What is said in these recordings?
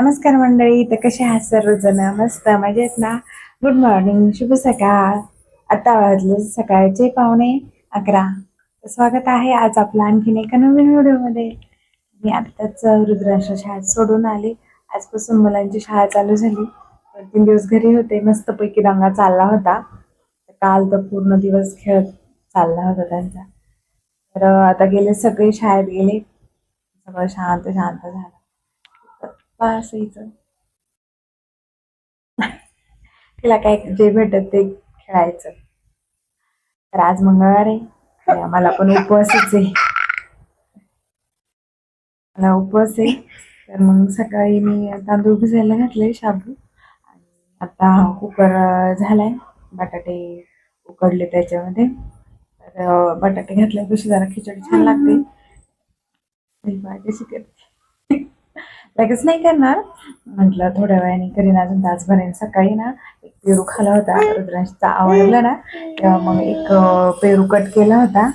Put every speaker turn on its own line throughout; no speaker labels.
नमस्कार मंडळी तर कसे आहात सर्वजण? मस्त मजेत ना? गुड मॉर्निंग शुभ सकाळ. आता वाजले सकाळचे पावणे अकरा. स्वागत आहे आज आपला आणखीन एका नवीन व्हिडिओमध्ये. मी आत्ताच रुद्रांश शाळेत सोडून आले. आजपासून मुलांची शाळा चालू झाली. दोन तीन दिवस घरी होते. मस्तपैकी दंगा चालला होता. काल तर पूर्ण दिवस खेळत चालला होता त्यांचा. तर आता गेले सगळे शाळेत गेले. सगळं शांत शांत झालं. इथं तिला काय जे भेटत ते खेळायचं. तर आज मंगळवार आहे. आम्हाला पण उपवासच आहे. मला उपवास आहे. तर मग सकाळी मी तांदूळ भिजायला घातले शाबू. आणि आता कुकर झालाय. बटाटे उकडले त्याच्यामध्ये. तर बटाटे घातल्यापेक्षा जरा खिचडी छान लागते. करते लगेच नाही करणार. म्हटलं थोड्या वेळाने करीन अजून तासभराने सकाळी ना एक पेरू खाला होता रुद्रांशचा आवडला ना तेव्हा मग एक पेरू कट केला होता.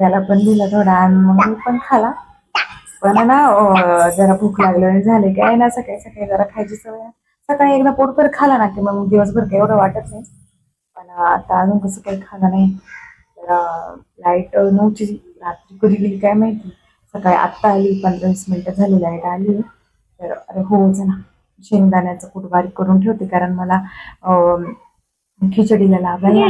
त्याला पण दिला थोडा आणि मग मी पण खाला. पण ना जरा भूक लागली झाले काय ना सकाळी सकाळी जरा खायची सवय. सकाळी एकदा पोटभर खाला ना की मग दिवसभर काही एवढं वाटत नाही. पण आता अजून कसं काही खाला नाही. तर लाइट नऊची रात्री कधी गेली काय माहिती. सकाळी आत्ता आली पंधरा वीस मिनिटं झालेली आहेत आली. तर अरे हो चला. शेंगदाण्याचं कूट बारीक करून ठेवते कारण मला खिचडीला लागायला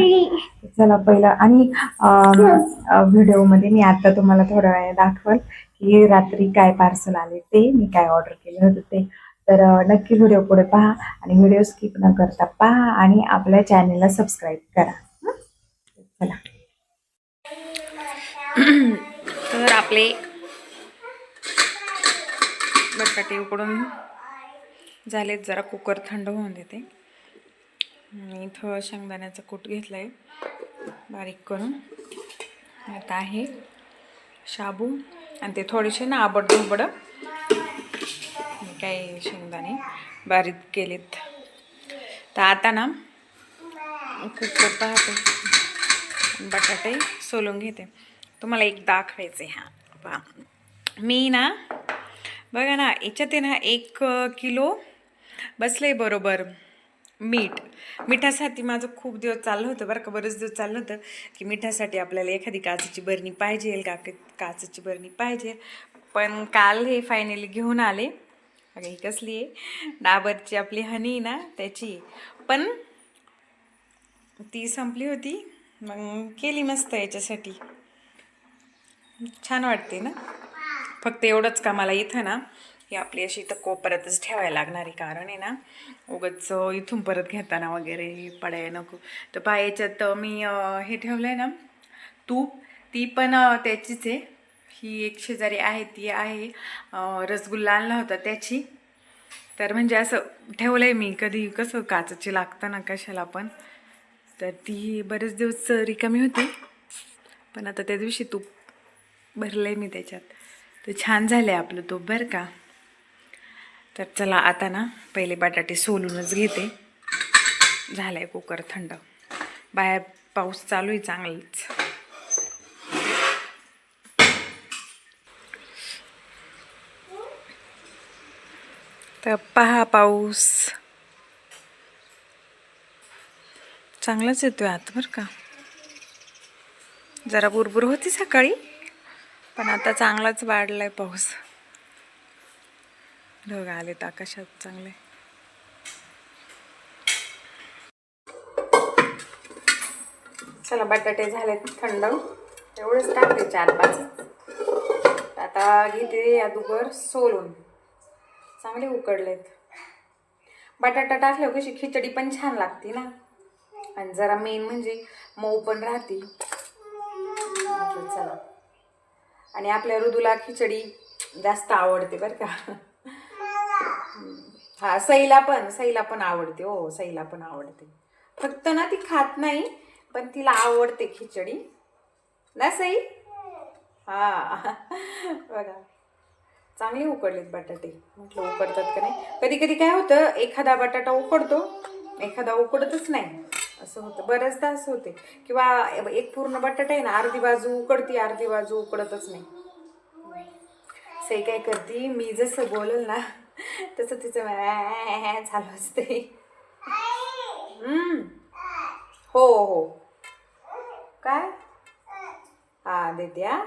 चला पहिलं आणि व्हिडिओमध्ये मी आता तुम्हाला थोड्या वेळा दाखवल की रात्री काय पार्सल आले ते मी काय ऑर्डर केलं होतं ते. तर नक्की व्हिडिओ पुढे पहा आणि व्हिडिओ स्किप न करता पहा आणि आपल्या चॅनेलला सबस्क्राईब करा. चला.
तर आपले बटाटे उकडून झालेत जरा कुकर थंड होऊन देते. आणि इथं शेंगदाण्याचा कूट घेतला आहे बारीक करून. आता आहे शाबू आणि ते थोडेसे ना आबड धोबड काही शेंगदाणे बारीक केलेत. तर आता ना कुकर पाहते. बटाटे सोलून घेते. तुम्हाला एक दाखवायचं आहे हा. पहा. मी ना बघा ना याच्यात आहे ना एक किलो बसले बरोबर मीठ. मिठासाठी माझं खूप दिवस चाललं होतं बरं का बरेच दिवस चाललं होतं की मिठासाठी आपल्याला एखादी काचेची बरणी पाहिजे का काचेची बरणी पाहिजे. पण काल हे फायनली घेऊन आले. अगं ही कसली आहे? डाबरची आपली हनी ना त्याची. पण ती संपली होती. मग केली मस्त याच्यासाठी. छान वाटते ना? फक्त एवढंच का मला इथं ना ही आपली अशी इथं कोपऱ्यातच ठेवायला लागणार आहे कारण आहे ना उगाच इथून परत घेताना वगैरे पडायला नको. तर पहा याच्यात मी हे ठेवलं आहे ना तूप ती पण त्याचीच आहे. ही एक शेजारी आहे ती आहे रसगुल्ला आणला होता त्याची. तर म्हणजे असं ठेवलं आहे मी कधी कसं काचची लागतं ना कशाला पण. तर ती बरेच दिवस रिकामी होती. पण आता त्या दिवशी तूप भरलं आहे मी त्याच्यात. तर छान झालं आहे आपलं तो बरं का. तर चला आता ना पहिले बटाटे सोलूनच घेते. झालं आहे कुकर थंड. बाहेर पाऊस चालू आहे चांगलंच. तर पहा पाऊस. चांगलाच येतोय आत बरं का. जरा बुरबुर होती सकाळी? पण आता चांगलाच वाढला आहे पाऊस. ढग आलेत आकाशात चांगले. चला बटाटे झाले थंड. एवढेच टाकते चार पाच. आता घेते अगोदर सोलून. चांगले उकडलेत. बटाटा टाकल्यावर कशी खिचडी पण छान लागते ना. आणि जरा मेन म्हणजे मऊ पण राहते. चला. आणि आपल्या ऋदूला खिचडी जास्त आवडते बरं का. हा सईला पण सईला पण आवडते हो सईला पण आवडते. फक्त ना ती खात नाही पण तिला आवडते खिचडी. ना सई? हा. बघा. चांगले उकडलेत बटाटे. म्हटलं उकडतात का नाही? कधी कधी काय होतं एखादा बटाटा उकडतो एखादा उकडतच नाही. असं होतं. बऱ्याचदा असं होते. किंवा एक पूर्ण बटाटा आहे ना अर्धी बाजू उकडती अर्धी बाजू उकडतच नाही. सई काय करते मी जसं बोलल ना तसं तिचं झालं चालू असते. हो हो. काय? हा देते हा.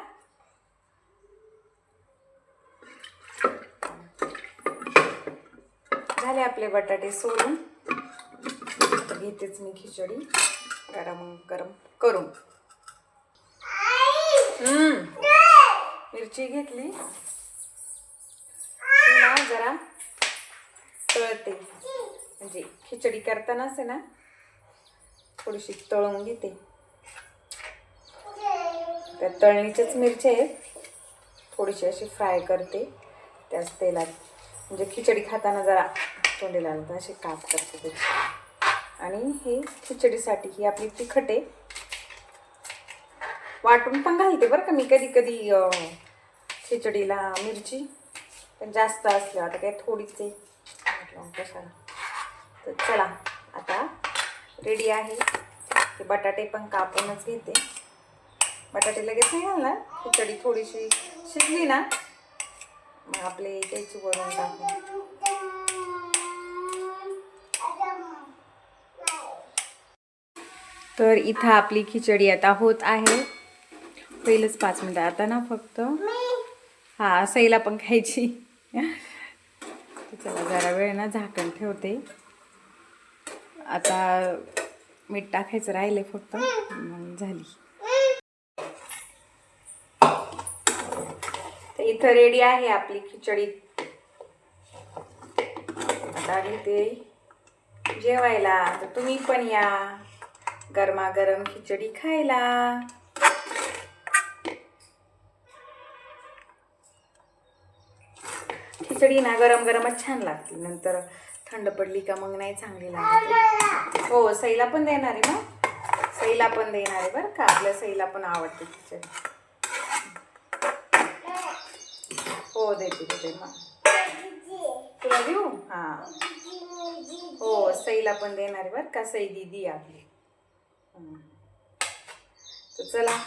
झाले आपले बटाटे सोलून घेतेच मी खिचडी. गरम गरम करून. मिरची घेतली. ना जरा तळते. म्हणजे खिचडी करतानाच आहे ना थोडीशी तळून घेते. त्या तळणीच्याच मिरच्या आहेत. थोडीशी अशी फ्राय करते. त्याच तेलात. म्हणजे खिचडी खाताना जरा तोंडी लागतं असे काप करते त्याची. आणि हे खिचडीसाठी ही आपली तिखट आहे वाटून पण घालते बरं का मी कधी कधी खिचडीला मिरची पण जास्त असलं आता काय थोडीच आहे. कशाला तर चला आता रेडी आहे. ते बटाटे पण कापूनच घेते. बटाटे लगेच नाही घालणार. खिचडी थोडीशी शिजली ना मग आपले त्याची वरून टाकून. तर इथं आपली खिचडी आता होत आहे. पहिलंच पाच मिनटं आता ना फक्त. हा सईला पण खायची. चला जरा वेळ ना झाकण ठेवते. आता मीठ टाकायचं राहिले फक्त. मग झाली. तर इथं रेडी आहे आपली खिचडी. आता घेते. जेवायला. तर तुम्ही पण या. गरमागरम खिचडी खायला. खिचडी ना गरम गरमच छान लागते. नंतर थंड पडली का मग नाही चांगली लागते. हो सईला पण देणार आहे मग सईला पण देणार आहे बरं का? आपल्या सईला पण आवडते खिचडी. हो देते देते. मग. तुला देऊ? हां. हो सईला पण देणार आहे बरं का? सई दिदी आपली. तर चला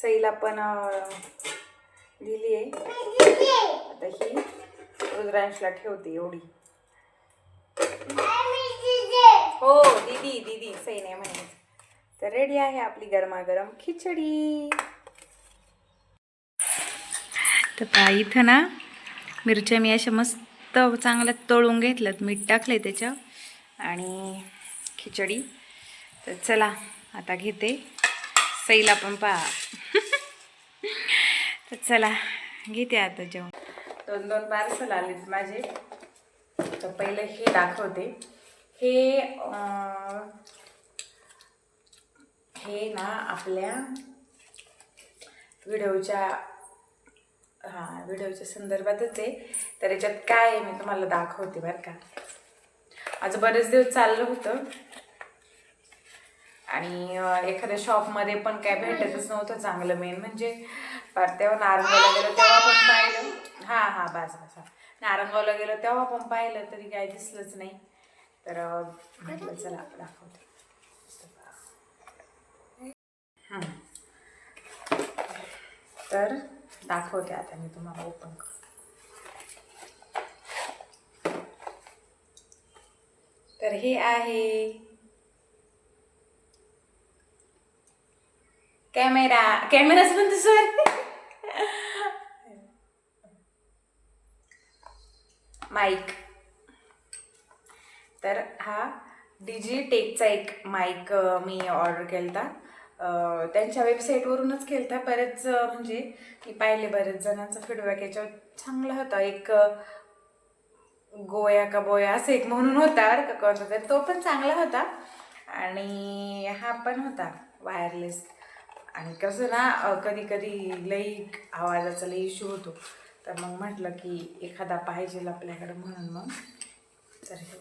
सईला पण दिली आहे. आता ही रुद्रांशला ठेवते एवढी. हो दीदी दीदी सई नाही म्हणायचं तर रेडी आहे आपली गरमागरम खिचडी. तर पा इथं ना मिरच्या मी अशा मस्त चांगल्या तळून घेतल्यात. मीठ टाकले त्याच्या आणि खिचडी. तर चला आता घेते. सईला पण पहा. तर चला घेते आता जेवण. दोन दोन पार्सल आलेत माझे. तर पहिलं हे दाखवते. हे हे ना आपल्या व्हिडिओच्या हां व्हिडिओच्या संदर्भातच आहे. तर याच्यात काय आहे मी तुम्हाला दाखवते बरं का. आज बरेच दिवस चाललं होतं. आणि एखाद्या शॉपमध्ये पण काय भेटतच नव्हतं चांगलं मेन म्हणजे पर तेव्हा नारंगावला गेलो तेव्हा पण पाहिलं. हां हां बस बास नारंगावला गेलो तेव्हा पण पाहिलं तरी काय दिसलंच नाही. तर म्हटलं चला दाखवते. हां तर दाखवते आता मी तुम्हाला ओपन कर तर हे आहे कॅमेरा कॅमेराच म्हणतो सर माईक तर हा डिजिटेकचा एक माईक मी ऑर्डर केला होता त्यांच्या वेबसाईटवरूनच केला होता बरेच म्हणजे मी पाहिले बरेच जणांचा फीडबॅक याच्यावर चांगला होता. एक गोया का बोया असं एक म्हणून होता बरं का कोणता तरी. तो पण चांगला होता. आणि हा पण होता वायरलेस आणि कसं ना कधी कधी लई आवाजाचा लई इश्यू होतो. तर मग म्हटलं की एखादा पाहिजे आपल्याकडं म्हणून मग. तर हे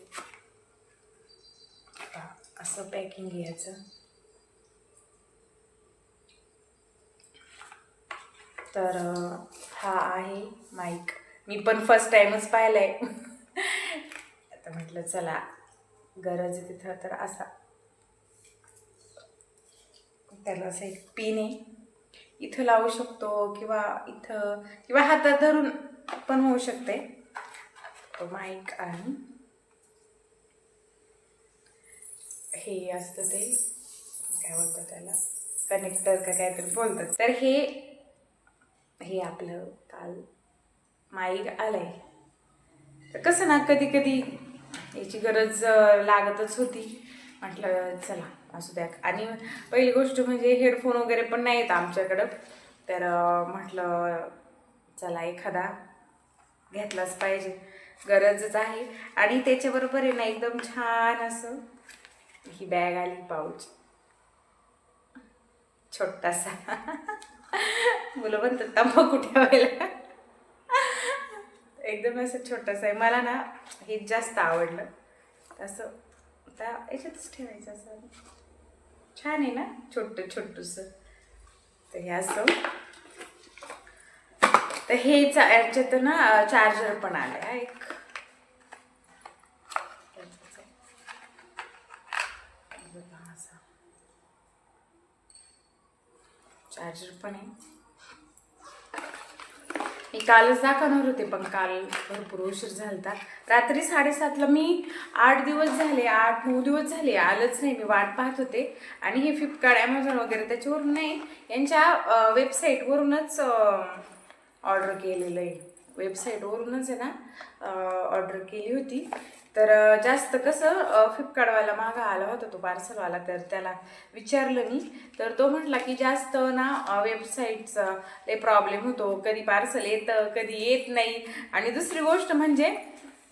आता असं पॅकिंग घ्यायचं. तर हा आहे माईक मी पण फर्स्ट टाइमच आहे आता म्हटलं चला गरज आहे तिथं तर असा. त्याला असं एक पिन आहे इथं लावू शकतो किंवा इथं किंवा हातात धरून पण होऊ शकते. माईक आणि हे असतं ते. काय बोलतात त्याला? कनेक्टर का काहीतरी बोलतात. तर हे हे आपलं काल माईक आलंय. तर कसं ना कधी कधी याची गरज लागतच होती. म्हटलं चला. असू द्या. आणि पहिली गोष्ट म्हणजे हेडफोन वगैरे पण नाही येत आमच्याकडं. तर म्हटलं चला एखादा घेतलाच पाहिजे. गरजच आहे. आणि त्याच्याबरोबर आहे ना एकदम छान असं ही बॅग आली पाऊच छोटासा. मुलं म्हणतात तंबाखू ठेवायला. एकदम असं छोटंसं आहे. मला ना हे जास्त आवडलं. असं आता याच्यातच ठेवायचं असं. छान आहे ना? छोटं छोटूस. तर हे असं. तर हे चा- याच्यात ना चार्जर पण आलं आहे एक. चार्जर पण आहे. मी कालच दाखवणार होते पण काल भरपूर उशीर झाला होता रात्री साडेसातला मी आठ दिवस झाले आठ नऊ दिवस झाले आलंच नाही. मी वाट पाहत होते. आणि हे फ्लिपकार्ट ॲमेझॉन वगैरे त्याच्यावरून नाही यांच्या वेबसाईटवरूनच ऑर्डर केलेलं आहे. वेबसाईटवरूनच आहे ना ऑर्डर केली होती. तर जास्त कसं फ्लिपकार्टवाला मागा आला होता तो पार्सलवाला तर त्याला विचारलं मी. तर तो म्हटला की जास्त ना वेबसाईटचा लय प्रॉब्लेम होतो. कधी पार्सल येतं कधी येत नाही. आणि दुसरी गोष्ट म्हणजे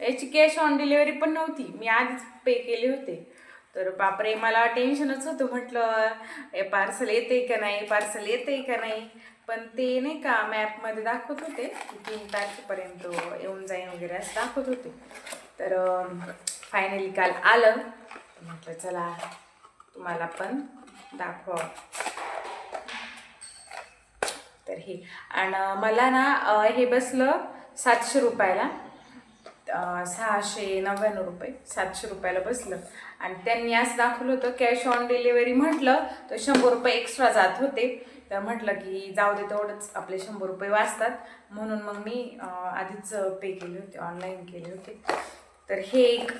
याची कॅश ऑन डिलिव्हरी पण नव्हती. मी आधीच पे केले होते. तर बापरे मला टेन्शनच होतं. म्हटलं हे पार्सल येते का नाही? पार्सल येते का नाही? पण ते नाही का मॅपमध्ये दाखवत होते तीन तारखेपर्यंत येऊन जाईन वगैरे असं दाखवत होते. तर फायनली काल आलं. म्हटलं चला तुम्हाला पण दाखवा. तर हे. आणि मला ना हे बसलं सातशे रुपयाला. सहाशे नव्याण्णव रुपये सातशे रुपयाला बसलं. आणि त्यांनी असं दाखवलं होतं कॅश ऑन डिलिव्हरी म्हटलं तर शंभर रुपये एक्स्ट्रा जात होते. तर म्हटलं की जाऊ दे तेवढंच आपले शंभर रुपये वाचतात. म्हणून मग मी आधीच पे केले होते ऑनलाईन केले होते. तर हे एक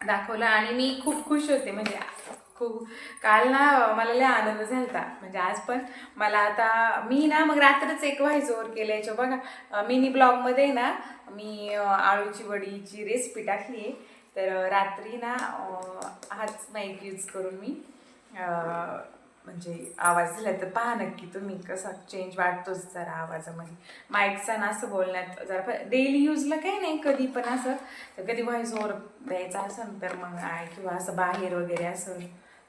दाखवलं आणि मी खूप खुश होते. म्हणजे खूप काल ना मला लय आनंद झालता. म्हणजे आज पण मला आता मी ना मग रात्रच एक व्हायचोवर केलं याच्या बघा मिनी ब्लॉगमध्ये ना मी आळूची वडीची रेसिपी टाकली आहे. तर रात्री ना हाच माईक यूज करून मी म्हणजे आवाज दिला तर पहा नक्की तुम्ही कसा चेंज वाटतोच जरा आवाजामध्ये. माईकचा ना असं बोलण्यात जरा डेली यूजला काही नाही कधी पण असं. तर कधी व्हॉइस ओवर द्यायचा असेल तर मग आहे किंवा असं बाहेर वगैरे असेल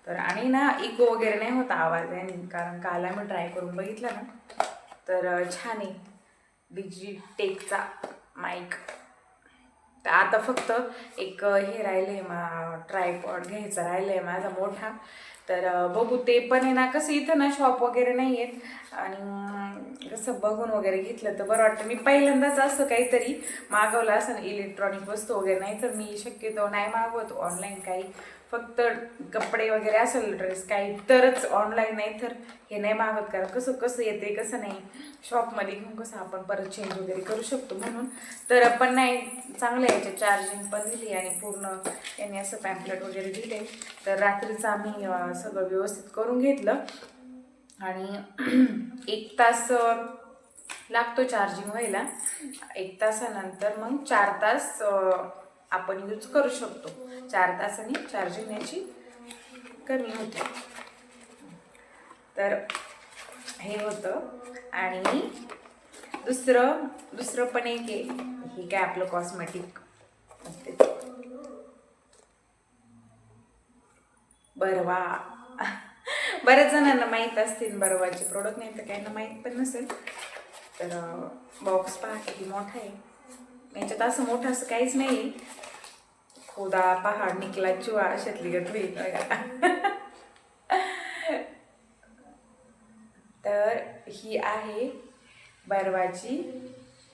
तर. आणि ना इको वगैरे नाही होता आवाज आणि कारण काल आम्ही ट्राय करून बघितलं ना तर छान आहे. डिजिटेकचा माईक तर आता फक्त एक हे राहिलं आहे मा ट्रायपॉड घ्यायचा आहे माझा मोठा. तर बघू ते पण आहे ना कसं इथं ना शॉप वगैरे नाही आहेत आणि कसं बघून वगैरे घेतलं तर बरं वाटतं. मी पहिल्यांदाच असं काहीतरी मागवलं असं इलेक्ट्रॉनिक वस्तू वगैरे. नाही तर मी शक्यतो नाही मागवत ऑनलाईन काही. फक्त कपडे वगैरे असेल ड्रेस काही तरच ऑनलाईन नाही तर हे नाही मागत. कारण कसं कसं येते कसं नाही. शॉपमध्ये घेऊन कसं आपण परत चेंज वगैरे करू शकतो म्हणून. तर पण नाही चांगलं याचे चार्जिंग पण दिली आणि पूर्ण त्यांनी असं पॅम्पलेट वगैरे दिले. तर रात्रीचं आम्ही सगळं व्यवस्थित करून घेतलं. आणि एक तास लागतो चार्जिंग व्हायला. एक तासानंतर मग चार तास आपण यूज करू शकतो. चार तासाने चार्जिंग याची कमी होते. तर हे होतं. आणि दुसरं दुसरं पण एक आहे. हे काय आपलं कॉस्मेटिक बरवा. बऱ्याच जणांना माहीत असतील बरवाचे प्रोडक्ट नाही तर काहींना माहीत पण नसेल. तर बॉक्स पहा किती मोठा आहे. याच्यात असं मोठं असं काहीच नाही. खोदा पहाड निकला चुवा अशातली गत बघा. तर ही आहे बरवाची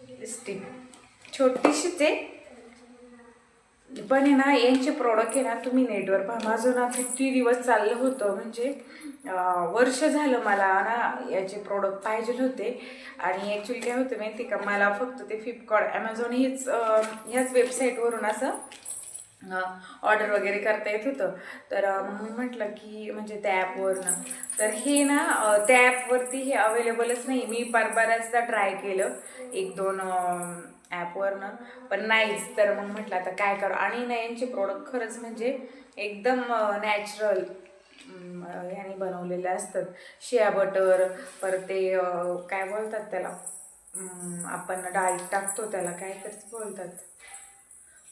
लिपस्टिक छोटीशीच आहे. पण आहे ना यांचे प्रोडक्ट आहे ना तुम्ही नेटवर पहा. माझं ना किती दिवस चाललं होतं म्हणजे वर्ष झालं मला ना याचे प्रोडक्ट पाहिजे होते. आणि ॲक्च्युली काय होतं माहिती का मला फक्त ते फ्लिपकार्ट ॲमेझॉन हेच ह्याच वेबसाईटवरून असं ऑर्डर वगैरे करता येत होतं. तर मग मी म्हटलं की म्हणजे त्या ॲपवरनं तर हे ना त्या ॲपवरती हे अवेलेबलच नाही. मी पर बऱ्याचदा ट्राय केलं. एक दोन ॲपवरनं पण नाहीच तर मग म्हटलं आता काय करू? आणि ना यांचे प्रोडक्ट खरंच म्हणजे एकदम नॅचरल ह्याने बनवलेले असतात. शिया बटर परत ते काय बोलतात त्याला? आपण डाळी टाकतो त्याला काय तरीच बोलतात.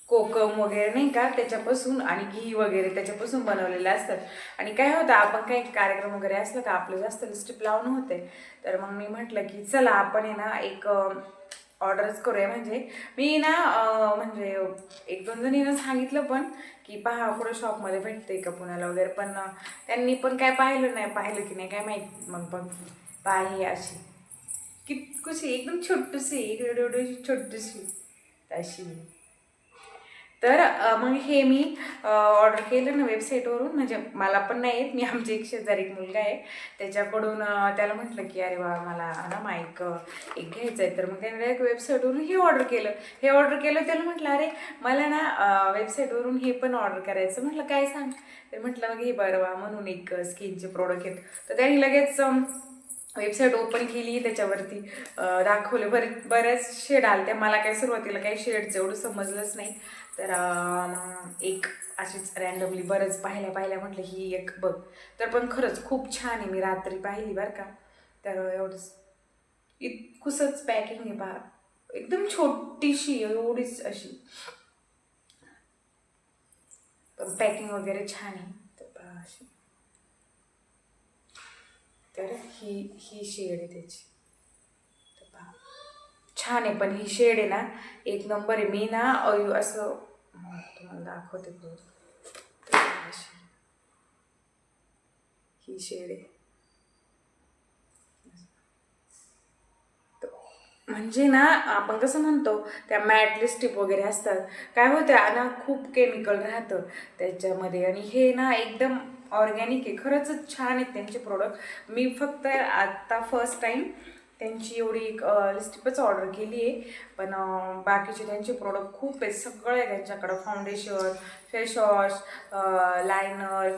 कोकम वगैरे नाही का त्याच्यापासून आणि घी वगैरे त्याच्यापासून बनवलेले असतात. आणि काय होतं आपण काही कार्यक्रम वगैरे असलं का आपलं जास्त लिस्टिप लावून होते. तर मग मी म्हटलं की चला आपण आहे ना एक ऑर्डरच करूया. म्हणजे मी ना म्हणजे एक दोन जणीनं सांगितलं पण की पहा कुठं शॉपमध्ये भेटते का पुण्याला वगैरे. पण त्यांनी पण काय पाहिलं नाही. पाहिलं की नाही काय माहीत मग पण पाही अशी. कित कशी एकदम छोटूशी एवढी एवढी छोटूशी अशी तर मग हे मी ऑर्डर केलं ना वेबसाईटवरून म्हणजे मला पण नाही येत. मी आमचे एक शेजारी एक मुलगा आहे. त्याच्याकडून त्याला म्हटलं की अरे वा मला ना माईक एक घ्यायचं आहे. तर मग त्याने डायरेक्ट वेबसाईटवरून हे ऑर्डर केलं. हे ऑर्डर केलं त्याला म्हटलं अरे मला ना वेबसाईटवरून हे पण ऑर्डर करायचं. म्हटलं काय सांग? तर म्हटलं मग हे बरं वा म्हणून एक स्किनचे प्रोडक्ट आहेत. तर त्यांनी लगेच वेबसाईट ओपन केली. त्याच्यावरती दाखवले. बरे बऱ्याच शेड आले त्या मला काही सुरुवातीला काही शेडचं एवढं समजलंच नाही. तर एक अशीच रॅन्डमली बरंच पाहिल्या पाहिल्या म्हटलं ही एक बघ. तर पण खरंच खूप छान आहे मी रात्री पाहिली बरं का. तर एवढंच. इतकुसच पॅकिंग आहे पहा एकदम छोटीशी एवढीच अशी. पण पॅकिंग वगैरे छान आहे. तर पहा अशी. तर ही ही शेड आहे त्याची. तर पहा छान आहे पण ही शेड आहे ना एक नंबर आहे. मी ना असं तुम्हाला दाखवते बघ. अशी. ही शेड आहे म्हणजे ना आपण कसं म्हणतो त्या मॅट लिस्टिप वगैरे असतात काय होतं ना खूप केमिकल राहतं त्याच्यामध्ये आणि हे ना एकदम ऑर्गॅनिक आहे खरंच छान आहेत त्यांचे प्रोडक्ट मी फक्त आत्ता फर्स्ट टाईम त्यांची एवढी एक लिस्टिपच ऑर्डर केली आहे. पण बाकीचे त्यांचे प्रोडक्ट खूप आहेत. सगळे त्यांच्याकडं. फाउंडेशन फेसवॉश लायनर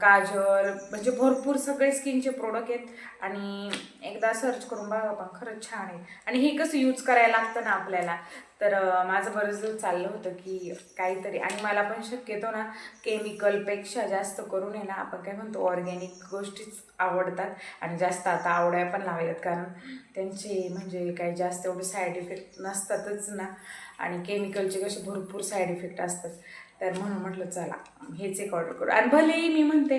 काजल म्हणजे भरपूर सगळे स्किनचे प्रोडक्ट आहेत. आणि एकदा सर्च करून बघा पण खरंच छान आहे. आणि हे कसं यूज करायला लागतं ना आपल्याला? तर माझं बरंच चाललं होतं की काहीतरी आणि मला पण शक्यतो ना केमिकलपेक्षा जास्त करून आहे ना आपण काय म्हणतो ऑर्गॅनिक गोष्टीच आवडतात आणि जास्त आता आवडाय पण लावल्यात कारण त्यांचे म्हणजे काही जास्त एवढे साईड इफेक्ट नसतातच ना आणि केमिकलचे कसे भरपूर साईड इफेक्ट असतात. तर म्हणून म्हटलं चला हेच एक ऑर्डर करू. आणि भलेही मी म्हणते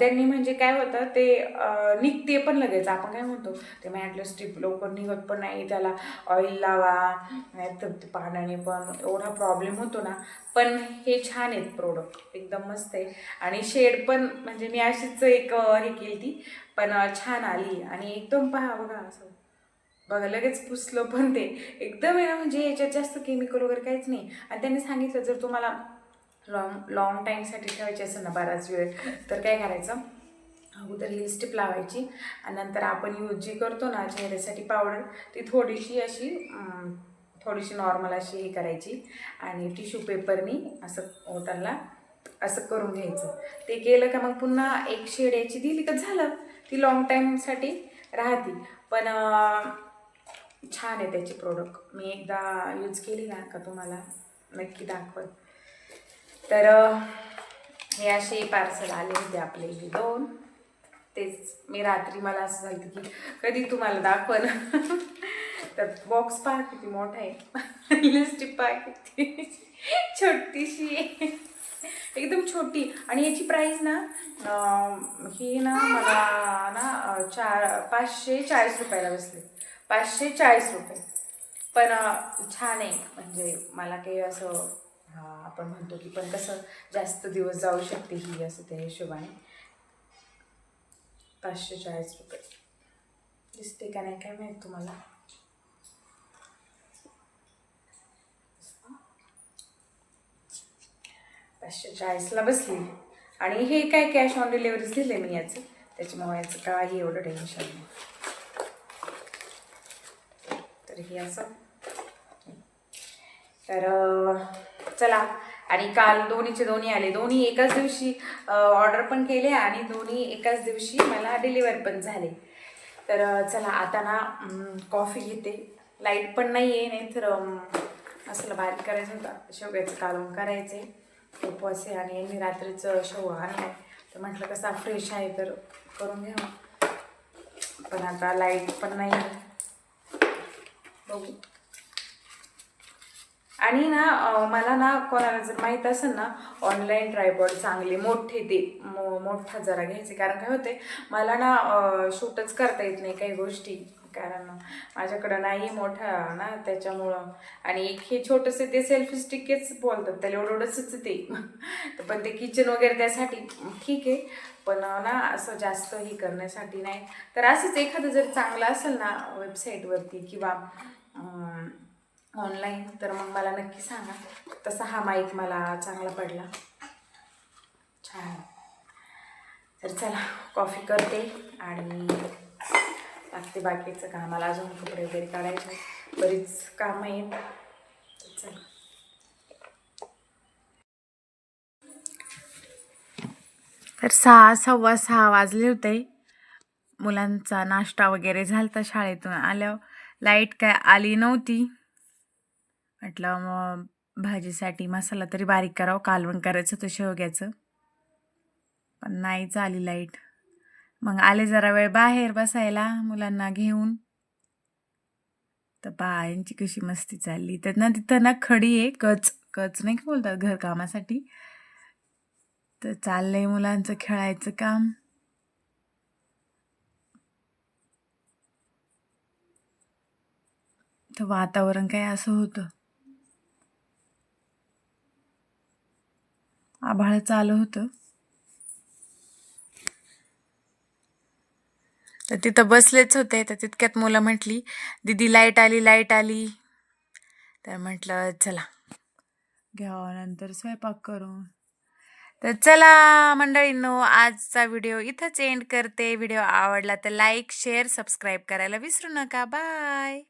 त्यांनी म्हणजे काय होतं ते निघते पण लगेच. आपण काय म्हणतो ते मॅटलं स्ट्रीप लवकर निघत पण नाही त्याला ऑइल लावा. नाही तर पाण्याने पण एवढा प्रॉब्लेम होतो ना. पण हे छान आहेत प्रोडक्ट एकदम मस्त आहे. आणि शेड पण म्हणजे मी अशीच एक हे केली ती पण छान आली. आणि एकदम पहा बघा असं. बघा लगेच पुसलं पण ते. एकदम आहे ना म्हणजे याच्यात जास्त केमिकल वगैरे काहीच नाही. आणि त्यांनी सांगितलं जर तुम्हाला लॉंग लॉंग टाईमसाठी ठेवायची असेल ना बराच वेळ तर काय करायचं? अगोदर ही लावायची आणि नंतर आपण यूज जी करतो ना चेहऱ्यासाठी पावडर ती थोडीशी अशी थोडीशी नॉर्मल अशी हे करायची आणि टिश्यू पेपरनी असं ओटाला असं करून घ्यायचं. ते केलं का मग पुन्हा एक शेड याची दिली का झालं. ती लॉंग टाईमसाठी राहते. पण छान आहे त्याचे प्रोडक्ट मी एकदा यूज केली ना का तुम्हाला? नक्की दाखवत. तर हे असे पार्सल आले होते आपले हे दोन. तेच मी रात्री मला असं झालं की कधी तुम्हाला दाखवण तर बॉक्स पहा किती मोठा आहे लिस्टिक पहा किती छोटीशी. आहे एकदम छोटी. आणि याची प्राईस ना ही ना मला ना चार पाचशे चाळीस रुपयाला बसले. पाचशे चाळीस रुपये. पण छान आहे. म्हणजे मला काही असं आपण म्हणतो की पण कसं जास्त दिवस जाऊ शकते ही असं त्या हिशोबाने. पाचशे चाळीस रुपये. दिसते का नाही काय माहीत तुम्हाला? पाचशे चाळीसला बसली. आणि हे काय कॅश ऑन डिलिव्हरीच दिले मी याचं? त्याच्यामुळे याचं काही एवढं टेन्शन नाही. तर हे असं. तर चला. आणि काल दोन्हीचे दोन्ही आले. दोन्ही एकाच दिवशी ऑर्डर पण केले आणि दोन्ही एकाच दिवशी मला डिलिव्हर पण झाले. तर चला आता ना कॉफी घेते. लाइट पण नाही आहे नाही तर असलं बारीक करायचं होता. शेवग्याचं कालवण करायचे. उपवास आहे आणि यांनी रात्रीचं शेवगा आहे तर म्हटलं कसा फ्रेश आहे तर करून घ्यावं पण आता लाइट पण नाही बघू. आणि ना मला ना कोणाला जर माहीत असेल ना ऑनलाईन ट्रायपॉड चांगले मोठे ते मो मोठा जरा घ्यायचे. कारण काय होते मला ना शूटच करता येत नाही काही गोष्टी. कारण माझ्याकडं नाही मोठा ना त्याच्यामुळं. आणि एक हे छोटंसं ते सेल्फी स्टिकच बोलतात त्याला एवढंच ते. पण ते किचन वगैरे त्यासाठी ठीक आहे. पण ना असं जास्त हे करण्यासाठी नाही. तर असंच एखादं जर चांगलं असेल ना वेबसाईटवरती किंवा ऑनलाईन तर मग मला नक्की सांगा. तसा हा माईक मला चांगला पडला. छान. तर चला कॉफी करते आणि लागते बाकीचं कामाला अजून कपडे वगैरे काढायचे बरीच कामं आहेत. चला. तर सहा सव्वा सहा वाजले होते. मुलांचा नाश्ता वगैरे झालता शाळेतून. आल्यावर लाइट काय आली नव्हती. म्हटलं मग भाजीसाठी मसाला तरी बारीक करावं कालवण करायचं होतं शेवग्याचं. पण नाहीच आली लाइट. मग आले जरा वेळ बाहेर बसायला मुलांना घेऊन. तर बायांची कशी मस्ती चालली. तर ना तिथं ना खडी आहे कच कच नाही का बोलतात घरकामासाठी तर चाललंय मुलांचं खेळायचं काम. तर वातावरण काय असं होतं. आभाळ चालू होतं. तर तिथं बसलेच होते तर तितक्यात मुलं म्हटली दीदी लाइट आली लाइट आली. तर म्हटलं चला घ्यावं नंतर स्वयंपाक करू तर चला मंडळींनो आजचा व्हिडिओ इथंच एंड करते. व्हिडिओ आवडला तर लाईक शेअर सबस्क्राईब करायला विसरू नका. बाय